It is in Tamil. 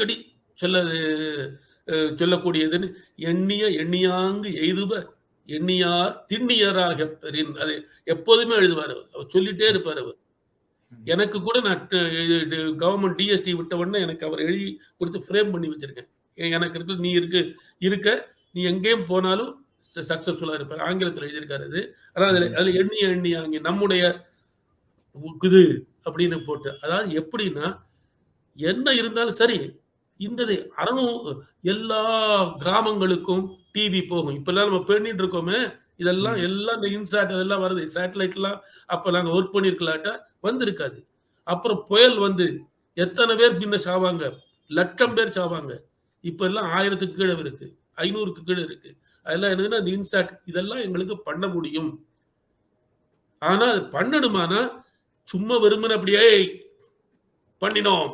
அடிக்கடி சொல்ல சொல்லக்கூடியதுன்னு எண்ணிய எண்ணியாங்கு எய்துப எண்ணியார் திண்ணியராக பெறின். அது எப்போதுமே எழுதுவார் அவர். சொல்லிட்டே இருப்பார் அவர். எனக்கு கூட நான் கவர்மெண்ட் டிஎஸ்டி விட்ட உடனே எனக்கு அவர் எழுதி கொடுத்து ஃப்ரேம் பண்ணி வச்சிருக்கேன். எனக்கு இருக்கு நீ இருக்கு இருக்க நீ எங்கேயும் போனாலும் சக்சஸ்ஃபுல்லா இருப்பார். ஆங்கிலத்தில் எழுதியிருக்காரு அது. ஆனால் அதில் அதில் எண்ணிய எண்ணிய அங்கே நம்முடைய இது அப்படின்னு போட்டு அதாவது எப்படின்னா என்ன இருந்தாலும் சரி இந்த அறநூறு எல்லா கிராமங்களுக்கும் டிவி போகும். இப்பெல்லாம் நம்ம பண்ணிட்டு இருக்கோமே இதெல்லாம். எல்லாம் இந்த இன்சாட் அதெல்லாம் வருது. சேட்டலைட்லாம் அப்ப நாங்க ஒர்க் பண்ணிருக்கலாட்ட? வந்திருக்காது. அப்புறம் புயல் வந்து எத்தனை பேர் பின்ன சாவாங்க? லட்சம் பேர் சாவாங்க. இப்ப எல்லாம் ஆயிரத்துக்கு கீழே இருக்கு. ஐநூறுக்கு கீழே இருக்கு. அதெல்லாம் என்னதுன்னா இந்த இன்சாட் இதெல்லாம் எங்களுக்கு பண்ண முடியும். ஆனா அது பண்ணணுமானா சும்மா வெறுமனே அப்படியே பண்ணினோம்.